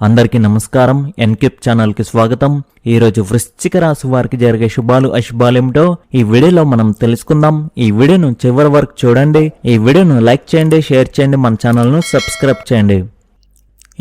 అందరికీ నమస్కారం. ఎన్కిప్ ఛానల్కి స్వాగతం. ఈ రోజు వృశ్చిక రాశి వారికి జరిగే శుభాలు అశుభాలేమిటో ఈ వీడియోలో మనం తెలుసుకుందాం. ఈ వీడియోను చివరి వరకు చూడండి. ఈ వీడియోను లైక్ చేయండి షేర్ చేయండి మన ఛానల్ను సబ్స్క్రైబ్ చేయండి.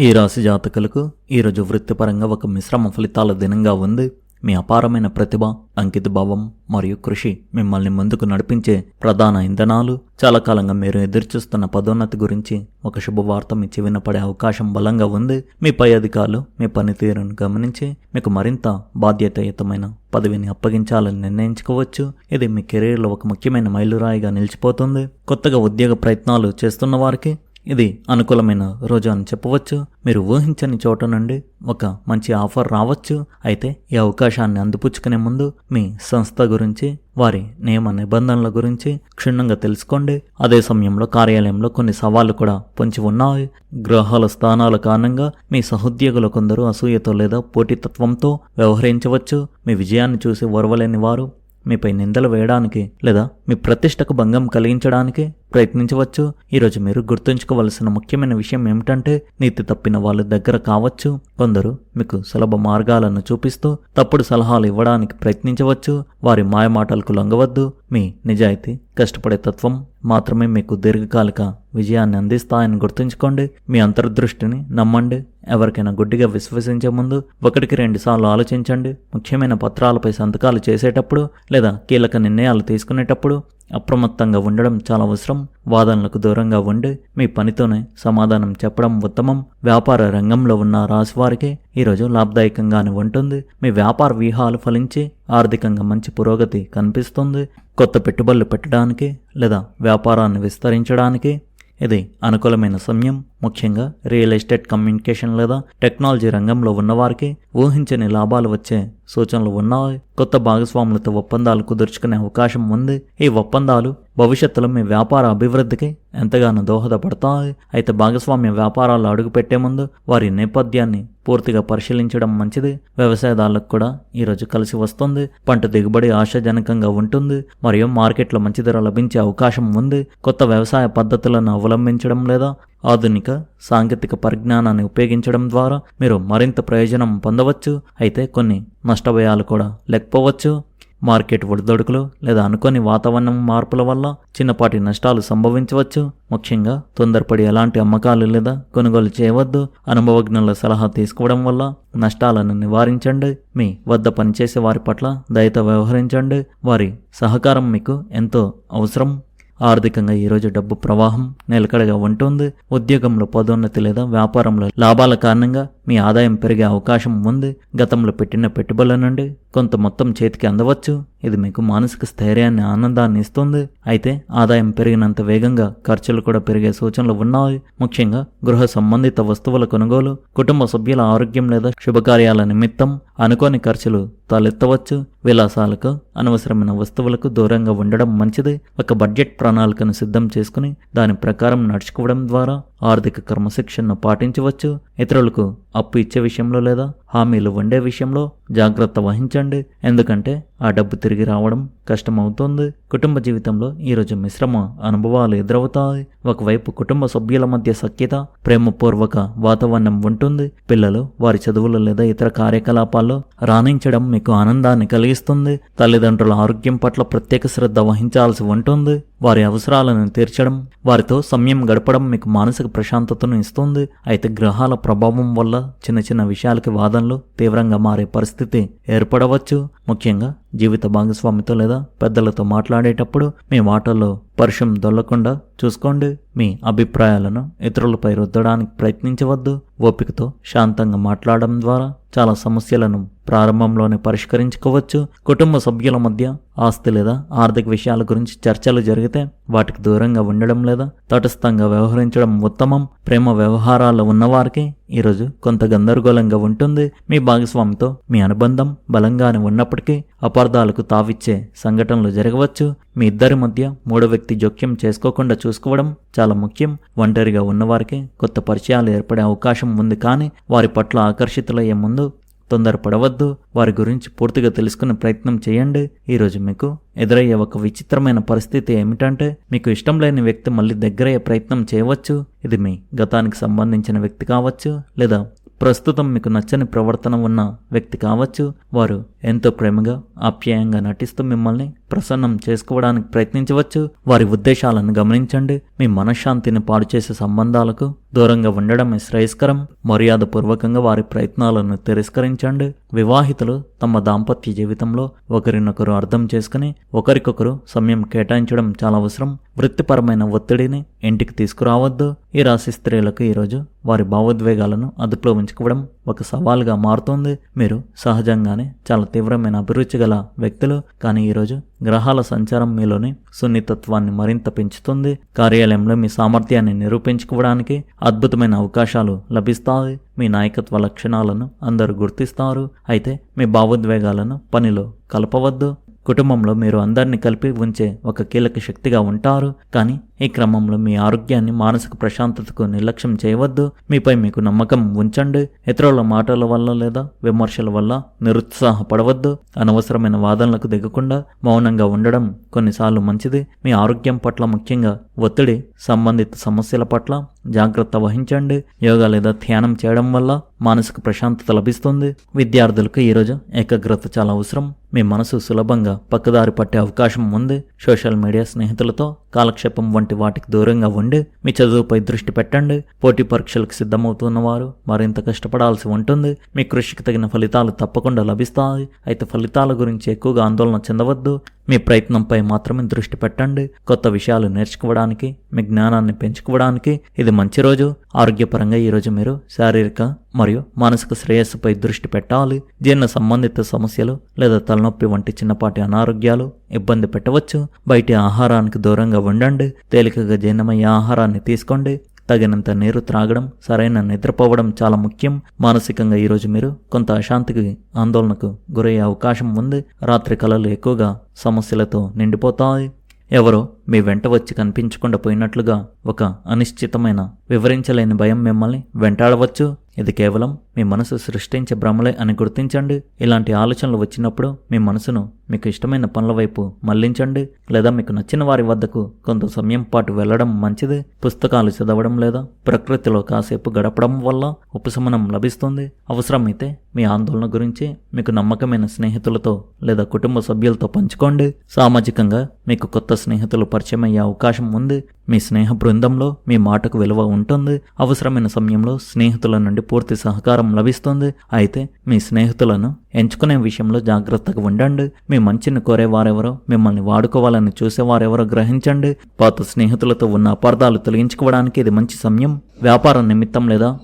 ఈ రాశి జాతకులకు ఈరోజు వృత్తిపరంగా ఒక మిశ్రమ ఫలితాల దినంగా ఉంది. మీ అపారమైన ప్రతిభ అంకితభావం మరియు కృషి మిమ్మల్ని ముందుకు నడిపించే ప్రధాన ఇంధనాలు. చాలా కాలంగా మీరు ఎదురుచూస్తున్న పదోన్నతి గురించి ఒక శుభవార్త మీ చెవిన పడే అవకాశం బలంగా ఉంది. మీ పై అధికారులు మీ పనితీరును గమనించి మీకు మరింత బాధ్యతాయుతమైన పదవిని అప్పగించాలని నిర్ణయించుకోవచ్చు. ఇది మీ కెరీర్లో ఒక ముఖ్యమైన మైలురాయిగా నిలిచిపోతుంది. కొత్తగా ఉద్యోగ ప్రయత్నాలు చేస్తున్న వారికి ఇది అనుకూలమైన రోజు అని చెప్పవచ్చు. మీరు ఊహించని చోట నుండి ఒక మంచి ఆఫర్ రావచ్చు. అయితే ఈ అవకాశాన్ని అందిపుచ్చుకునే ముందు మీ సంస్థ గురించి వారి నియమ నిబంధనల గురించి క్షుణ్ణంగా తెలుసుకోండి. అదే సమయంలో కార్యాలయంలో కొన్ని సవాళ్ళు కూడా పొంచి ఉన్నాయి. గ్రహాల స్థానాల కారణంగా మీ సహోద్యోగులు కొందరు అసూయతో లేదా పోటీతత్వంతో వ్యవహరించవచ్చు. మీ విజయాన్ని చూసి ఓర్వలేని వారు మీపై నిందలు వేయడానికి లేదా మీ ప్రతిష్టకు భంగం కలిగించడానికి ప్రయత్నించవచ్చు. ఈరోజు మీరు గుర్తుంచుకోవలసిన ముఖ్యమైన విషయం ఏమిటంటే నీతి తప్పిన వాళ్ళ దగ్గర కావచ్చు. కొందరు మీకు సులభ మార్గాలను చూపిస్తూ తప్పుడు సలహాలు ఇవ్వడానికి ప్రయత్నించవచ్చు. వారి మాయమాటలకు లొంగవద్దు. మీ నిజాయితీ కష్టపడే తత్వం మాత్రమే మీకు దీర్ఘకాలిక విజయాన్ని అందిస్తాయని గుర్తుంచుకోండి. మీ అంతర్దృష్టిని నమ్మండి. ఎవరికైనా గుడ్డిగా విశ్వసించే ముందు ఒకటికి రెండు సార్లు ఆలోచించండి. ముఖ్యమైన పత్రాలపై సంతకాలు చేసేటప్పుడు లేదా కీలక నిర్ణయాలు తీసుకునేటప్పుడు అప్రమత్తంగా ఉండడం చాలా అవసరం. వాదనలకు దూరంగా ఉండి మీ పనితోనే సమాధానం చెప్పడం ఉత్తమం. వ్యాపార రంగంలో ఉన్న రాశివారికి ఈరోజు లాభదాయకంగానే ఉంటుంది. మీ వ్యాపార వ్యూహాలు ఫలించి ఆర్థికంగా మంచి పురోగతి కనిపిస్తుంది. కొత్త పెట్టుబడులు పెట్టడానికి లేదా వ్యాపారాన్ని విస్తరించడానికి ఇది అనుకూలమైన సమయం ముఖ్యంగా రియల్ ఎస్టేట్ కమ్యూనికేషన్ లేదా టెక్నాలజీ రంగంలో ఉన్నవారికి ఊహించని లాభాలు వచ్చే సూచనలు ఉన్నాయి. కొత్త భాగస్వాములతో ఒప్పందాలు కుదుర్చుకునే అవకాశం ఉంది. ఈ ఒప్పందాలు భవిష్యత్తులో మీ వ్యాపార అభివృద్ధికి ఎంతగానో దోహదపడతాయి. అయితే భాగస్వామ్య వ్యాపారాలు అడుగుపెట్టే ముందు వారి నేపథ్యాన్ని పూర్తిగా పరిశీలించడం మంచిది. వ్యవసాయదారులకు కూడా ఈరోజు కలిసి వస్తుంది. పంట దిగుబడి ఆశాజనకంగా ఉంటుంది. మరియు మార్కెట్లో మంచి ధర లభించే అవకాశం ఉంది. కొత్త వ్యవసాయ పద్ధతులను అవలంబించడం లేదా ఆధునిక సాంకేతిక పరిజ్ఞానాన్ని ఉపయోగించడం ద్వారా మీరు మరింత ప్రయోజనం పొందవచ్చు. అయితే కొన్ని నష్టభయాలు కూడా లేకపోవచ్చు. మార్కెట్ ఒడిదొడుకులు లేదా అనుకోని వాతావరణం మార్పుల వల్ల చిన్నపాటి నష్టాలు సంభవించవచ్చు. ముఖ్యంగా తొందరపడి ఎలాంటి అమ్మకాలు లేదా కొనుగోలు చేయవద్దు. అనుభవజ్ఞుల సలహా తీసుకోవడం వల్ల నష్టాలను నివారించండి. మీ వద్ద పనిచేసే వారి పట్ల దయతో వ్యవహరించండి. వారి సహకారం మీకు ఎంతో అవసరం. ఆర్థికంగా ఈరోజు డబ్బు ప్రవాహం నిలకడగా ఉంటుంది. ఉద్యోగంలో పదోన్నతి లేదా వ్యాపారంలో లాభాల కారణంగా మీ ఆదాయం పెరిగే అవకాశం ఉంది. గతంలో పెట్టిన పెట్టుబడుల నుండి కొంత మొత్తం చేతికి అందవచ్చు. ఇది మీకు మానసిక స్థైర్యాన్ని ఆనందాన్ని ఇస్తుంది. అయితే ఆదాయం పెరిగినంత వేగంగా ఖర్చులు కూడా పెరిగే సూచనలు ఉన్నాయి. ముఖ్యంగా గృహ సంబంధిత వస్తువుల కొనుగోలు కుటుంబ సభ్యుల ఆరోగ్యం లేదా శుభకార్యాల నిమిత్తం అనుకోని ఖర్చులు తలెత్తవచ్చు. విలాసాలకు అనవసరమైన వస్తువులకు దూరంగా ఉండడం మంచిది. ఒక బడ్జెట్ ప్రణాళికను సిద్ధం చేసుకుని దాని ప్రకారం నడుచుకోవడం ద్వారా ఆర్థిక క్రమశిక్షణను పాటించవచ్చు. ఇతరులకు అప్పు ఇచ్చే విషయంలో లేదా హామీలు వండే విషయంలో జాగ్రత్త వహించండి. ఎందుకంటే ఆ డబ్బు తిరిగి రావడం కష్టమవుతోంది. కుటుంబ జీవితంలో ఈరోజు మిశ్రమ అనుభవాలు ఎదురవుతాయి. ఒకవైపు కుటుంబ సభ్యుల మధ్య సఖ్యత ప్రేమపూర్వక వాతావరణం ఉంటుంది. పిల్లలు వారి చదువులు లేదా ఇతర కార్యకలాపాల్లో రాణించడం మీకు ఆనందాన్ని కలిగిస్తుంది. తల్లిదండ్రుల ఆరోగ్యం పట్ల ప్రత్యేక శ్రద్ధ వహించాల్సి ఉంటుంది. వారి అవసరాలను తీర్చడం వారితో సమయం గడపడం మీకు మానసిక ప్రశాంతతను ఇస్తుంది. అయితే గ్రహాల ప్రభావం వల్ల చిన్న చిన్న విషయాలకి వాదనలు తీవ్రంగా మారే పరిస్థితి ఏర్పడవచ్చు. ముఖ్యంగా జీవిత భాగస్వామితో లేదా పెద్దలతో మాట్లాడేటప్పుడు మీ మాటల్లో పరుషం దొల్లకుండా చూసుకోండి. మీ అభిప్రాయాలను ఇతరులపై రుద్దడానికి ప్రయత్నించవద్దు. ఓపికతో శాంతంగా మాట్లాడడం ద్వారా చాలా సమస్యలను ప్రారంభంలోనే పరిష్కరించుకోవచ్చు. కుటుంబ సభ్యుల మధ్య ఆస్తి లేదా ఆర్థిక విషయాల గురించి చర్చలు జరిగితే వాటికి దూరంగా ఉండడం లేదా తటస్థంగా వ్యవహరించడం ఉత్తమం. ప్రేమ వ్యవహారాలు ఉన్నవారికి ఈరోజు కొంత గందరగోళంగా ఉంటుంది. మీ భాగస్వామితో మీ అనుబంధం బలంగానే ఉన్నప్పటికీ అపార్థాలకు తావిచ్చే సంఘటనలు జరగవచ్చు. మీ ఇద్దరి మధ్య మూడో వ్యక్తి జోక్యం చేసుకోకుండా చూసుకోవడం చాలా ముఖ్యం. ఒంటరిగా ఉన్నవారికి కొత్త పరిచయాలు ఏర్పడే అవకాశం ఉంది కానీ వారి పట్ల ఆకర్షితులయ్యే ముందు తొందరపడవద్దు. వారి గురించి పూర్తిగా తెలుసుకునే ప్రయత్నం చేయండి. ఈరోజు మీకు ఎదురయ్యే ఒక విచిత్రమైన పరిస్థితి ఏమిటంటే మీకు ఇష్టం లేని వ్యక్తి మళ్ళీ దగ్గరయ్యే ప్రయత్నం చేయవచ్చు. ఇది మీ గతానికి సంబంధించిన వ్యక్తి కావచ్చు లేదా ప్రస్తుతం మీకు నచ్చని ప్రవర్తన ఉన్న వ్యక్తి కావచ్చు. వారు ఎంతో ప్రేమగా ఆప్యాయంగా నటిస్తూ మిమ్మల్ని ప్రసన్నం చేసుకోవడానికి ప్రయత్నించవచ్చు. వారి ఉద్దేశాలను గమనించండి. మీ మనశ్శాంతిని పాడు చేసే సంబంధాలకు దూరంగా ఉండడమే శ్రేయస్కరం. మర్యాదపూర్వకంగా వారి ప్రయత్నాలను తిరస్కరించండి. వివాహితులు తమ దాంపత్య జీవితంలో ఒకరినొకరు అర్థం చేసుకుని ఒకరికొకరు సమయం కేటాయించడం చాలా అవసరం. వృత్తిపరమైన ఒత్తిడిని ఇంటికి తీసుకురావద్దు. ఈ రాశి స్త్రీలకు ఈరోజు వారి భావోద్వేగాలను అదుపులో ఉంచుకోవడం ఒక సవాల్గా మారుతుంది. మీరు సహజంగానే చాలా తీవ్రమైన అభిరుచి గల వ్యక్తులు. కానీ ఈరోజు గ్రహాల సంచారం మీలోని సున్నితత్వాన్ని మరింత పెంచుతుంది. కార్యాలయంలో మీ సామర్థ్యాన్ని నిరూపించుకోవడానికి అద్భుతమైన అవకాశాలు లభిస్తాయి. మీ నాయకత్వ లక్షణాలను అందరూ గుర్తిస్తారు. అయితే మీ భావోద్వేగాలను పనిలో కలపవద్దు. కుటుంబంలో మీరు అందరినీ కలిపి ఉంచే ఒక కీలక శక్తిగా ఉంటారు. కానీ ఈ క్రమంలో మీ ఆరోగ్యాన్ని మానసిక ప్రశాంతతకు నిర్లక్ష్యం చేయవద్దు. మీపై మీకు నమ్మకం ఉంచండి. ఇతరుల మాటల వల్ల లేదా విమర్శల వల్ల నిరుత్సాహపడవద్దు. అనవసరమైన వాదనలకు దిగకుండా మౌనంగా ఉండడం కొన్నిసార్లు మంచిది. మీ ఆరోగ్యం పట్ల ముఖ్యంగా ఒత్తిడి సంబంధిత సమస్యల పట్ల జాగ్రత్త వహించండి. యోగా లేదా ధ్యానం చేయడం వల్ల మానసిక ప్రశాంతత లభిస్తుంది. విద్యార్థులకు ఈరోజు ఏకాగ్రత చాలా అవసరం. మీ మనసు సులభంగా పక్కదారి పట్టే అవకాశం ఉంది. సోషల్ మీడియా స్నేహితులతో కాలక్షేపం వంటి వాటికి దూరంగా ఉండి మీ చదువుపై దృష్టి పెట్టండి. పోటీ పరీక్షలకు సిద్ధమవుతున్న వారు మరింత కష్టపడాల్సి ఉంటుంది. మీ కృషికి తగిన ఫలితాలు తప్పకుండా లభిస్తాయి. అయితే ఫలితాల గురించి ఎక్కువగా ఆందోళన చెందవద్దు. మీ ప్రయత్నంపై మాత్రమే దృష్టి పెట్టండి. కొత్త విషయాలు నేర్చుకోవడానికి మీ జ్ఞానాన్ని పెంచుకోవడానికి ఇది మంచి రోజు. ఆరోగ్యపరంగా ఈరోజు మీరు శారీరక మరియు మానసిక శ్రేయస్సుపై దృష్టి పెట్టాలి. జీర్ణ సంబంధిత సమస్యలు లేదా తలనొప్పి వంటి చిన్నపాటి అనారోగ్యాలు ఇబ్బంది పెట్టవచ్చు. బయటి ఆహారానికి దూరంగా ఉండండి. తేలికగా జీర్ణమయ్యే ఆహారాన్ని తీసుకోండి. తగినంత నీరు త్రాగడం సరైన నిద్రపోవడం చాలా ముఖ్యం. మానసికంగా ఈరోజు మీరు కొంత అశాంతికి ఆందోళనకు గురయ్యే అవకాశం ఉంది. రాత్రి కళలు ఎక్కువగా సమస్యలతో నిండిపోతాయి. ఎవరో మీ వెంట వచ్చి కనిపించకుండా పోయినట్లుగా ఒక అనిశ్చితమైన వివరించలేని భయం మిమ్మల్ని వెంటాడవచ్చు. ఇది కేవలం మీ మనసు సృష్టించే భ్రమలే అని గుర్తించండి. ఇలాంటి ఆలోచనలు వచ్చినప్పుడు మీ మనసును మీకు ఇష్టమైన పనుల వైపు మళ్ళించండి. లేదా మీకు నచ్చిన వారి వద్దకు కొంత సమయం పాటు వెళ్ళడం మంచిది. పుస్తకాలు చదవడం లేదా ప్రకృతిలో కాసేపు గడపడం వల్ల ఉపశమనం లభిస్తుంది. అవసరమైతే మీ ఆందోళన గురించి మీకు నమ్మకమైన స్నేహితులతో లేదా కుటుంబ సభ్యులతో పంచుకోండి. సామాజికంగా మీకు కొత్త స్నేహితులు పరిచయం అయ్యే అవకాశం ఉంది. మీ స్నేహ బృందంలో మీ మాటకు విలువ ఉంటుంది. అవసరమైన సమయంలో స్నేహితుల నుండి పూర్తి సహకారం లభిస్తుంది. అయితే మీ స్నేహితులను ఎంచుకునే విషయంలో జాగ్రత్తగా ఉండండి. మీ మంచిని కోరే వారెవరో మిమ్మల్ని వాడుకోవాలని చూసేవారెవరో గ్రహించండి. పాత స్నేహితులతో ఉన్న అపార్థాలు తొలగించుకోవడానికి ఇది మంచి సమయం. వ్యాపార నిమిత్తం లేదా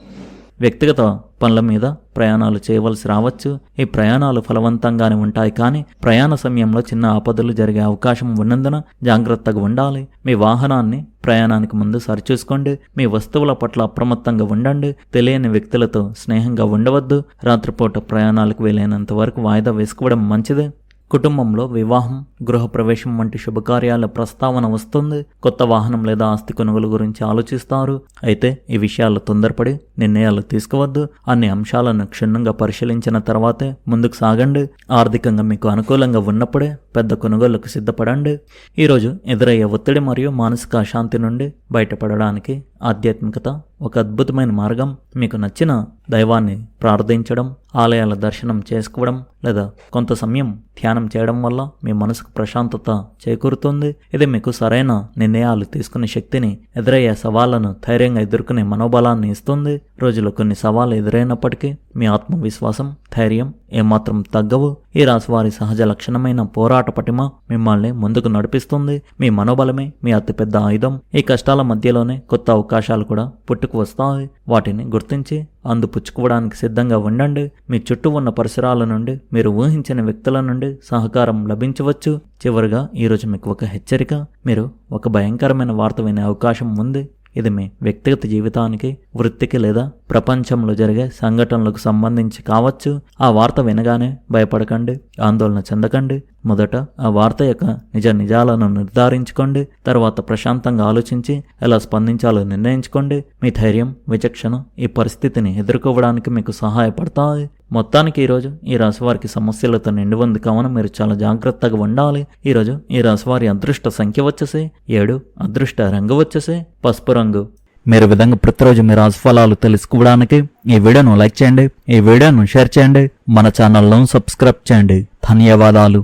వ్యక్తిగత పనుల మీద ప్రయాణాలు చేయవలసి రావచ్చు. ఈ ప్రయాణాలు ఫలవంతంగానే ఉంటాయి కానీ ప్రయాణ సమయంలో చిన్న ఆపదలు జరిగే అవకాశం ఉన్నందున జాగ్రత్తగా ఉండాలి. మీ వాహనాన్ని ప్రయాణానికి ముందు సరిచూసుకోండి. మీ వస్తువుల పట్ల అప్రమత్తంగా ఉండండి. తెలియని వ్యక్తులతో స్నేహంగా ఉండవద్దు. రాత్రిపూట ప్రయాణాలకు వీలైనంత వరకు వాయిదా వేసుకోవడం మంచిది. కుటుంబంలో వివాహం గృహప్రవేశం వంటి శుభకార్యాల ప్రస్తావన వస్తుంది. కొత్త వాహనం లేదా ఆస్తి కొనుగోలు గురించి ఆలోచిస్తారు. అయితే ఈ విషయాల్లో తొందరపడి నిర్ణయాలు తీసుకోవద్దు. అన్ని అంశాలను క్షుణ్ణంగా పరిశీలించిన తర్వాతే ముందుకు సాగండి. ఆర్థికంగా మీకు అనుకూలంగా ఉన్నప్పుడే పెద్ద కొనుగోళ్ళకు సిద్ధపడండి. ఈరోజు ఎదురయ్యే ఒత్తిడి మరియు మానసిక అశాంతి నుండి బయటపడడానికి ఆధ్యాత్మికత ఒక అద్భుతమైన మార్గం. మీకు నచ్చిన దైవాన్ని ప్రార్థించడం ఆలయాల దర్శనం చేసుకోవడం లేదా కొంత సమయం ధ్యానం చేయడం వల్ల మీ మనసుకు ప్రశాంతత చేకూరుతుంది. ఇది మీకు సరైన నిర్ణయాలు తీసుకునే శక్తిని ఎదురయ్యే సవాళ్ళను ధైర్యంగా ఎదుర్కొనే మనోబలాన్ని ఇస్తుంది. రోజులో కొన్ని సవాళ్ళు ఎదురైనప్పటికీ మీ ఆత్మవిశ్వాసం ధైర్యం ఏమాత్రం తగ్గవు. ఈ రాశి వారి సహజ లక్షణమైన పోరాట పటిమ మిమ్మల్ని ముందుకు నడిపిస్తుంది. మీ మనోబలమే మీ అతిపెద్ద ఆయుధం. ఈ కష్టాల మధ్యలోనే కొత్త అవకాశాలు కూడా పుట్టుకు వస్తాయి. వాటిని గుర్తించి అందుపుచ్చుకోవడానికి సిద్ధంగా ఉండండి. మీ చుట్టూ ఉన్న పరిసరాల నుండి మీరు ఊహించిన వ్యక్తుల నుండి సహకారం లభించవచ్చు. చివరిగా ఈరోజు మీకు ఒక హెచ్చరిక. మీరు ఒక భయంకరమైన వార్త వినే అవకాశం ఉంది. ఇది మీ వ్యక్తిగత జీవితానికి వృత్తికి లేదా ప్రపంచంలో జరిగే సంఘటనలకు సంబంధించి కావచ్చు. ఆ వార్త వినగానే భయపడకండి ఆందోళన చెందకండి. మొదట ఆ వార్త యొక్క నిజ నిజాలను నిర్ధారించుకోండి తర్వాత ప్రశాంతంగా ఆలోచించి ఎలా స్పందించాలో నిర్ణయించుకోండి. మీ ధైర్యం విచక్షణ ఈ పరిస్థితిని ఎదుర్కోవడానికి మీకు సహాయపడతాయి. మొత్తానికి ఈరోజు ఈ రాశివారికి సమస్యలతో నిండి ఉంది. కావున మీరు చాలా జాగ్రత్తగా ఉండాలి. ఈరోజు ఈ రాశివారి అదృష్ట సంఖ్య వచ్చేసి ఏడు అదృష్ట రంగు వచ్చేసి పసుపు రంగు. మీరు విధంగా ప్రతిరోజు మీ రాశిఫలాలు తెలుసుకోవడానికి ఈ వీడియోను లైక్ చేయండి. ఈ వీడియోను షేర్ చేయండి. మన ఛానల్ను సబ్స్క్రైబ్ చేయండి. ధన్యవాదాలు.